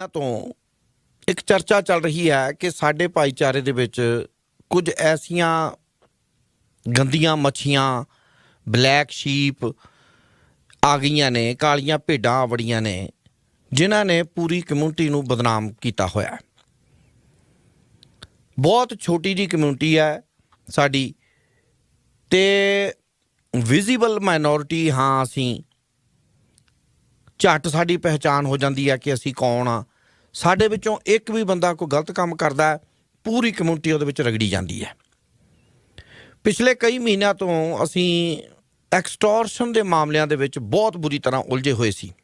ਇਹਨਾਂ ਤੋਂ ਇੱਕ ਚਰਚਾ ਚੱਲ ਰਹੀ ਹੈ ਕਿ ਸਾਡੇ ਭਾਈਚਾਰੇ ਦੇ ਵਿੱਚ ਕੁਝ ਐਸੀਆਂ ਗੰਦੀਆਂ ਮੱਛੀਆਂ, ਬਲੈਕ ਸ਼ੀਪ ਆ ਗਈਆਂ ਨੇ, ਕਾਲੀਆਂ ਭੇਡਾਂ ਆਵੜੀਆਂ ਨੇ, ਜਿਨ੍ਹਾਂ ਨੇ ਪੂਰੀ ਕਮਿਊਨਿਟੀ ਨੂੰ ਬਦਨਾਮ ਕੀਤਾ ਹੋਇਆ ਬਹੁਤ ਛੋਟੀ ਜੀ ਕਮਿਊਨਿਟੀ ਹੈ ਸਾਡੀ ਤੇ ਵਿਜ਼ੀਬਲ ਮਾਈਨੋਰਿਟੀ, ਹਾਂ, ਅਸੀਂ ਝੱਟ ਸਾਡੀ ਪਹਿਚਾਨ ਹੋ ਜਾਂਦੀ ਹੈ ਕਿ ਅਸੀਂ ਕੌਣ ਆ। ਸਾਡੇ ਵਿੱਚੋਂ ਇੱਕ ਵੀ ਬੰਦਾ ਕੋਈ ਗਲਤ ਕੰਮ ਕਰਦਾ ਹੈ, ਪੂਰੀ ਕਮਿਊਨਿਟੀ ਉਹਦੇ ਵਿੱਚ ਰਗੜੀ ਜਾਂਦੀ ਹੈ। ਪਿਛਲੇ ਕਈ ਮਹੀਨਿਆਂ ਤੋਂ ਅਸੀਂ ਐਕਸਟੋਰਸ਼ਨ ਦੇ ਮਾਮਲਿਆਂ ਦੇ ਵਿੱਚ ਬਹੁਤ ਬੁਰੀ ਤਰ੍ਹਾਂ ਉਲਝੇ ਹੋਏ ਸੀ।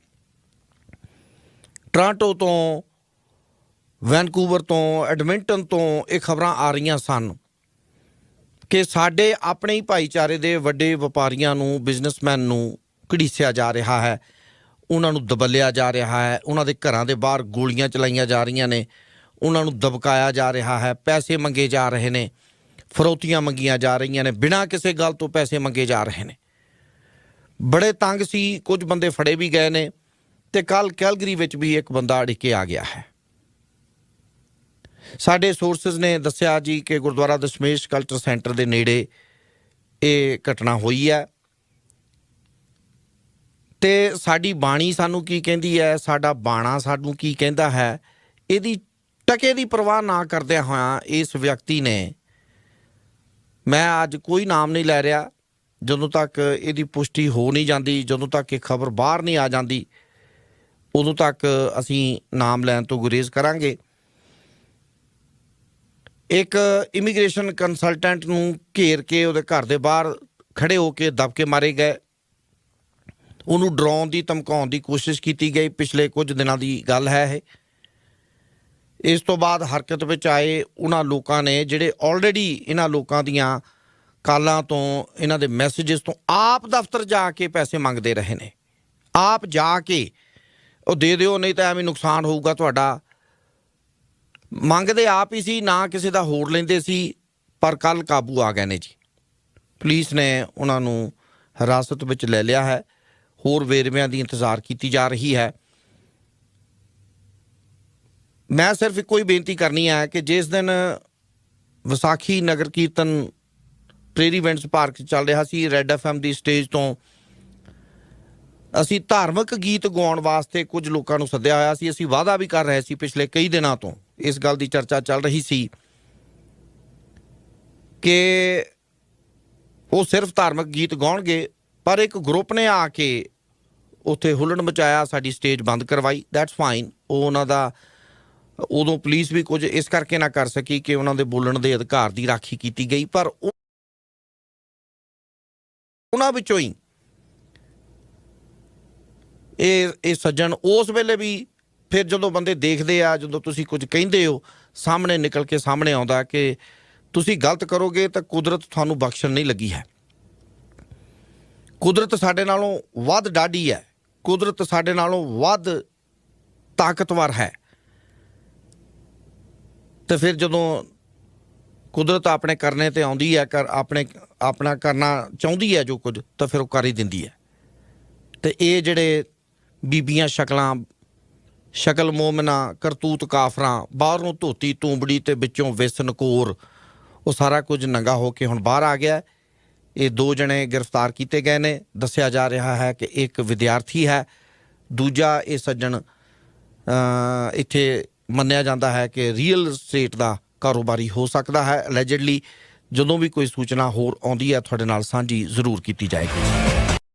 ਟ੍ਰਾਂਟੋ ਤੋਂ, ਵੈਨਕੂਵਰ ਤੋਂ, ਐਡਮਿੰਟਨ ਤੋਂ ਇਹ ਖਬਰਾਂ ਆ ਰਹੀਆਂ ਸਨ ਕਿ ਸਾਡੇ ਆਪਣੇ ਹੀ ਭਾਈਚਾਰੇ ਦੇ ਵੱਡੇ ਵਪਾਰੀਆਂ ਨੂੰ, ਬਿਜ਼ਨਸਮੈਨ ਨੂੰ ਘੜੀਸਿਆ ਜਾ ਰਿਹਾ ਹੈ। ਉਹਨਾਂ ਨੂੰ ਦਬਲਿਆ ਜਾ ਰਿਹਾ ਹੈ, ਉਹਨਾਂ ਦੇ ਘਰਾਂ ਦੇ ਬਾਹਰ ਗੋਲੀਆਂ ਚਲਾਈਆਂ ਜਾ ਰਹੀਆਂ ਨੇ, ਉਹਨਾਂ ਨੂੰ ਦਬਕਾਇਆ ਜਾ ਰਿਹਾ ਹੈ, ਪੈਸੇ ਮੰਗੇ ਜਾ ਰਹੇ ਨੇ, ਫਰੋਤੀਆਂ ਮੰਗੀਆਂ ਜਾ ਰਹੀਆਂ ਨੇ, ਬਿਨਾਂ ਕਿਸੇ ਗੱਲ ਤੋਂ ਪੈਸੇ ਮੰਗੇ ਜਾ ਰਹੇ ਨੇ। ਬੜੇ ਤੰਗ ਸੀ, ਕੁਝ ਬੰਦੇ ਫੜੇ ਵੀ ਗਏ ਨੇ ਤੇ ਕੱਲ ਕੈਲਗਰੀ ਵਿੱਚ ਵੀ ਇੱਕ ਬੰਦਾ ਅੜਿੱਕੇ ਆ ਗਿਆ ਹੈ। ਸਾਡੇ ਸੋਰਸਸ ਨੇ ਦੱਸਿਆ ਜੀ ਕਿ ਗੁਰਦੁਆਰਾ ਦਸ਼ਮੇਸ਼ ਕਲਚਰ ਸੈਂਟਰ ਦੇ ਨੇੜੇ ਇਹ ਘਟਨਾ ਹੋਈ ਹੈ। ਤੇ ਸਾਡੀ ਬਾਣੀ ਸਾਨੂੰ ਕੀ ਕਹਿੰਦੀ ਹੈ, ਸਾਡਾ ਬਾਣਾ ਸਾਨੂੰ ਕੀ ਕਹਿੰਦਾ ਹੈ, ਇਹਦੀ ਟਕੇ ਦੀ ਪਰਵਾਹ ਨਾ ਕਰਦਿਆਂ ਹੋਇਆਂ ਇਸ ਵਿਅਕਤੀ ਨੇ ਮੈਂ ਅੱਜ ਕੋਈ ਨਾਮ ਨਹੀਂ ਲੈ ਰਿਹਾ, ਜਦੋਂ ਤੱਕ ਇਹਦੀ ਪੁਸ਼ਟੀ ਹੋ ਨਹੀਂ ਜਾਂਦੀ, ਜਦੋਂ ਤੱਕ ਇਹ ਖਬਰ ਬਾਹਰ ਨਹੀਂ ਆ ਜਾਂਦੀ, ਉਦੋਂ ਤੱਕ ਅਸੀਂ ਨਾਮ ਲੈਣ ਤੋਂ ਗੁਰੇਜ਼ ਕਰਾਂਗੇ। ਇੱਕ ਇਮੀਗ੍ਰੇਸ਼ਨ ਕੰਸਲਟੈਂਟ ਨੂੰ ਘੇਰ ਕੇ ਉਹਦੇ ਘਰ ਦੇ ਬਾਹਰ ਖੜੇ ਹੋ ਕੇ ਦਬਕੇ ਮਾਰੇ ਗਏ। ਉਹਨੂੰ ਡਰਾਉਣ ਦੀ, ਧਮਕਾਉਣ ਦੀ ਕੋਸ਼ਿਸ਼ ਕੀਤੀ ਗਈ। ਪਿਛਲੇ ਕੁਝ ਦਿਨਾਂ ਦੀ ਗੱਲ ਹੈ ਇਹ। ਇਸ ਤੋਂ ਬਾਅਦ ਹਰਕਤ ਵਿੱਚ ਆਏ ਉਹਨਾਂ ਲੋਕਾਂ ਨੇ, ਜਿਹੜੇ ਆਲਰੇਡੀ ਇਹਨਾਂ ਲੋਕਾਂ ਦੀਆਂ ਕਾਲਾਂ ਤੋਂ, ਇਹਨਾਂ ਦੇ ਮੈਸੇजेस ਤੋਂ ਆਪ ਦਫ਼ਤਰ ਜਾ ਕੇ ਪੈਸੇ ਮੰਗਦੇ ਰਹੇ ਨੇ। ਆਪ ਜਾ ਕੇ ਉਹ ਦੇ ਦਿਓ, ਨਹੀਂ ਤਾਂ ਐਵੇਂ ਨੁਕਸਾਨ ਹੋਊਗਾ ਤੁਹਾਡਾ। ਮੰਗਦੇ ਆਪ ਹੀ ਸੀ, ਨਾ ਕਿਸੇ ਦਾ ਹੋਰ ਲੈਂਦੇ ਸੀ, ਪਰ ਕੱਲ ਕਾਬੂ ਆ ਗਏ ਨੇ ਜੀ। ਪੁਲਿਸ ਨੇ ਉਹਨਾਂ ਨੂੰ ਹਿਰਾਸਤ ਵਿੱਚ ਲੈ ਲਿਆ ਹੈ। ਹੋਰ ਵੇਰਵਿਆਂ ਦੀ ਇੰਤਜ਼ਾਰ ਕੀਤੀ ਜਾ ਰਹੀ ਹੈ। ਮੈਂ ਸਿਰਫ ਇੱਕੋ ਹੀ ਬੇਨਤੀ ਕਰਨੀ ਹੈ ਕਿ ਜਿਸ ਦਿਨ ਵਿਸਾਖੀ ਨਗਰ ਕੀਰਤਨ ਪ੍ਰੇਰੀ ਇਵੈਂਟਸ ਪਾਰਕ 'ਚ ਚੱਲ ਰਿਹਾ ਸੀ ਰੈੱਡ ਐਫਐਮ ਦੀ ਸਟੇਜ ਤੋਂ, ਅਸੀਂ ਧਾਰਮਿਕ ਗੀਤ ਗਾਉਣ ਵਾਸਤੇ ਕੁਝ ਲੋਕਾਂ ਨੂੰ ਸੱਦਿਆ ਹੋਇਆ ਸੀ। ਅਸੀਂ ਵਾਅਦਾ ਵੀ ਕਰ ਰਹੇ ਸੀ ਪਿਛਲੇ ਕਈ ਦਿਨਾਂ ਤੋਂ ਇਸ ਗੱਲ ਦੀ ਚਰਚਾ ਚੱਲ ਰਹੀ ਸੀ ਕਿ ਉਹ ਸਿਰਫ ਧਾਰਮਿਕ ਗੀਤ ਗਾਉਣਗੇ। ਪਰ ਇੱਕ ਗਰੁੱਪ ਨੇ ਆ ਕੇ ਉੱਥੇ ਹੁੱਲੜ ਮਚਾਇਆ, ਸਾਡੀ ਸਟੇਜ ਬੰਦ ਕਰਵਾਈ ਦੈਟਸ ਫਾਈਨ ਉਹ ਉਹਨਾਂ ਦਾ, ਉਦੋਂ ਪੁਲਿਸ ਵੀ ਕੁਝ ਇਸ ਕਰਕੇ ਨਾ ਕਰ ਸਕੀ ਕਿ ਉਹਨਾਂ ਦੇ ਬੋਲਣ ਦੇ ਅਧਿਕਾਰ ਦੀ ਰਾਖੀ ਕੀਤੀ ਗਈ, ਪਰ ਉਹਨਾਂ ਵਿੱਚੋਂ ਹੀ ਇਹ ਇਹ ਸੱਜਣ ਉਸ ਵੇਲੇ ਵੀ ਫਿਰ ਜਦੋਂ ਬੰਦੇ ਦੇਖਦੇ ਆ, ਜਦੋਂ ਤੁਸੀਂ ਕੁਝ ਕਹਿੰਦੇ ਹੋ, ਸਾਹਮਣੇ ਨਿਕਲ ਕੇ ਸਾਹਮਣੇ ਆਉਂਦਾ ਕਿ ਤੁਸੀਂ ਗਲਤ ਕਰੋਗੇ ਤਾਂ ਕੁਦਰਤ ਤੁਹਾਨੂੰ ਬਖਸ਼ਣ ਨਹੀਂ ਲੱਗੀ ਹੈ। ਕੁਦਰਤ ਸਾਡੇ ਨਾਲੋਂ ਵੱਧ ਡਾਢੀ ਹੈ। ਕੁਦਰਤ ਸਾਡੇ ਨਾਲੋਂ ਵੱਧ ਤਾਕਤਵਰ ਹੈ। ਤੇ ਫਿਰ ਜਦੋਂ ਕੁਦਰਤ ਆਪਣੇ ਕਰਨੇ ਤੇ ਆਉਂਦੀ ਹੈ, ਕਰ ਆਪਣੇ, ਆਪਣਾ ਕਰਨਾ ਚਾਹੁੰਦੀ ਹੈ ਜੋ ਕੁਝ, ਤਾਂ ਫਿਰ ਉਹ ਕਰ ਹੀ ਦਿੰਦੀ ਹੈ। ਤੇ ਇਹ ਜਿਹੜੇ ਬੀਬੀਆਂ ਸ਼ਕਲਾਂ, ਸ਼ਕਲ ਮੋਮਨਾ, ਕਰਤੂਤ ਕਾਫਰਾਂ, ਬਾਹਰੋਂ ਧੋਤੀ ਤੂੰਬੜੀ ਤੇ ਵਿੱਚੋਂ ਵਿਸ ਨਕੋਰ, ਉਹ ਸਾਰਾ ਕੁਝ ਨੰਗਾ ਹੋ ਕੇ ਹੁਣ ਬਾਹਰ ਆ ਗਿਆ ਇਹ ਦੋ ਜਣੇ ਗ੍ਰਿਫਤਾਰ ਕੀਤੇ ਗਏ ਨੇ। ਦੱਸਿਆ ਜਾ ਰਿਹਾ ਹੈ ਕਿ ਇੱਕ ਵਿਦਿਆਰਥੀ ਹੈ, ਦੂਜਾ ਇਹ ਸੱਜਣ ਇੱਥੇ ਮੰਨਿਆ ਜਾਂਦਾ ਹੈ ਕਿ ਰੀਅਲ ਸਟੇਟ ਦਾ ਕਾਰੋਬਾਰੀ ਹੋ ਸਕਦਾ ਹੈ। ਅਲੈਜਡਲੀ ਜਦੋਂ ਵੀ ਕੋਈ ਸੂਚਨਾ ਹੋਰ ਆਉਂਦੀ ਹੈ, ਤੁਹਾਡੇ ਨਾਲ ਸਾਂਝੀ ਜ਼ਰੂਰ ਕੀਤੀ ਜਾਏਗੀ।